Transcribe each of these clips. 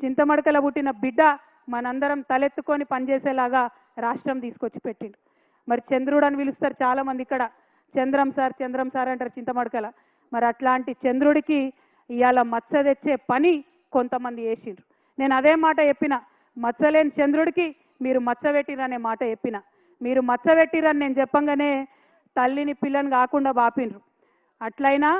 చింతమడకల పుట్టిన బిడ్డ మనందరం తలెత్తుకొని పనిచేసేలాగా రాష్ట్రం తీసుకొచ్చి పెట్టిండు. మరి చంద్రుడు అని పిలుస్తారు చాలా మంది ఇక్కడ. చంద్రం సార్ చంద్రం సార్ అంటారు చింతమడకల. మరి అట్లాంటి చంద్రుడికి ఇవాళ మచ్చ తెచ్చే పని కొంతమంది వేసిండ్రు నేను అదే మాట చెప్పిన మచ్చలేని చంద్రుడికి మీరు మచ్చ పెట్టిరనే మాట చెప్పిన. మీరు మచ్చ పెట్టిరని నేను చెప్పంగానే తల్లిని పిల్లని కాకుండా బాపిండ్రు. అట్లయినా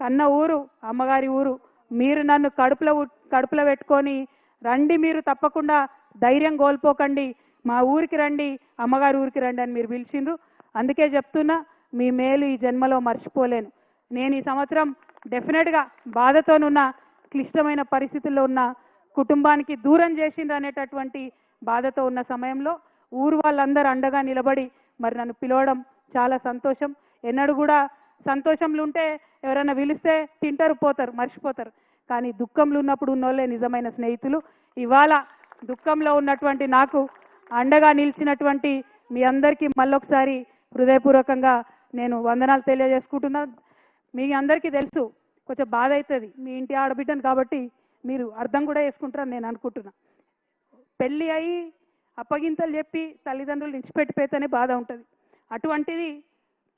కన్న ఊరు అమ్మగారి ఊరు మీరు నన్ను కడుపులో కడుపులో పెట్టుకొని రండి మీరు తప్పకుండా ధైర్యం కోల్పోకండి. మా ఊరికి రండి అమ్మగారి ఊరికి రండి అని మీరు పిలిచిండ్రు. అందుకే చెప్తున్నా మీ మేలు ఈ జన్మలో మర్చిపోలేను. నేను ఈ సంవత్సరం డెఫినెట్గా బాధతోనున్న క్లిష్టమైన పరిస్థితుల్లో ఉన్న కుటుంబానికి దూరం చేసింది అనేటటువంటి బాధతో ఉన్న సమయంలో ఊరు వాళ్ళందరూ అండగా నిలబడి మరి నన్ను పిలవడం చాలా సంతోషం. ఎన్నడూ కూడా సంతోషంలు ఉంటే ఎవరైనా పిలిస్తే తింటారు పోతారు మర్చిపోతారు. కానీ దుఃఖంలో ఉన్నప్పుడు ఉన్నోళ్ళే నిజమైన స్నేహితులు. ఇవాళ దుఃఖంలో ఉన్నటువంటి నాకు అండగా నిలిచినటువంటి మీ అందరికీ మళ్ళొకసారి హృదయపూర్వకంగా నేను వందనాలు తెలియజేసుకుంటున్నా. మీ అందరికీ తెలుసు కొంచెం బాధ అవుతుంది మీ ఇంటి ఆడబిడ్డను కాబట్టి మీరు అర్థం కూడా చేసుకుంటారని నేను అనుకుంటున్నా. పెళ్ళి అయి అప్పగింతలు చెప్పి తల్లిదండ్రులు ఇచ్చిపెట్టిపోతేనే బాధ ఉంటుంది. అటువంటిది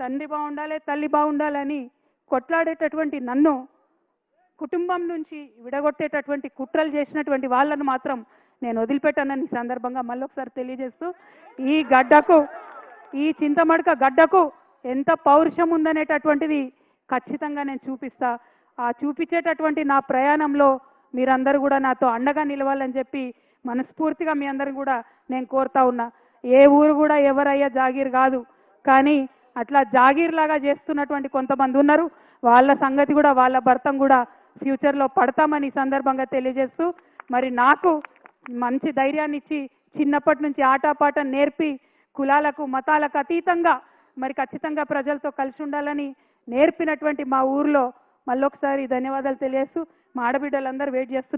తండ్రి బాగుండాలి తల్లి బాగుండాలని కొట్లాడేటటువంటి నన్ను కుటుంబం నుంచి విడగొట్టేటటువంటి కుట్రలు చేసినటువంటి వాళ్ళను మాత్రం నేను వదిలిపెట్టానని సందర్భంగా మళ్ళొకసారి తెలియజేస్తూ ఈ గడ్డకు ఈ చింతమడక గడ్డకు ఎంత పౌరుషం ఉందనేటటువంటిది ఖచ్చితంగా నేను చూపిస్తా. ఆ చూపించేటటువంటి నా ప్రయాణంలో మీరందరూ కూడా నాతో అండగా నిలవాలని చెప్పి మనస్ఫూర్తిగా మీ అందరు కూడా నేను కోరుతా ఉన్నా. ఏ ఊరు కూడా ఎవరయ్యా జాగీర్ కాదు. కానీ అట్లా జాగీర్ లాగా చేస్తున్నటువంటి కొంతమంది ఉన్నారు. వాళ్ళ సంగతి కూడా వాళ్ళ భర్తం కూడా ఫ్యూచర్లో పడతామని ఈ సందర్భంగా తెలియజేస్తూ మరి నాకు మంచి ధైర్యాన్ని ఇచ్చి చిన్నప్పటి నుంచి ఆటపాట నేర్పి కులాలకు మతాలకు అతీతంగా మరి ఖచ్చితంగా ప్రజలతో కలిసి ఉండాలని నేర్పినటువంటి మా ఊర్లో మళ్ళొకసారి ధన్యవాదాలు తెలియజేస్తూ మా ఆడబిడ్డలందరూ వెయిట్ చేస్తున్నారు.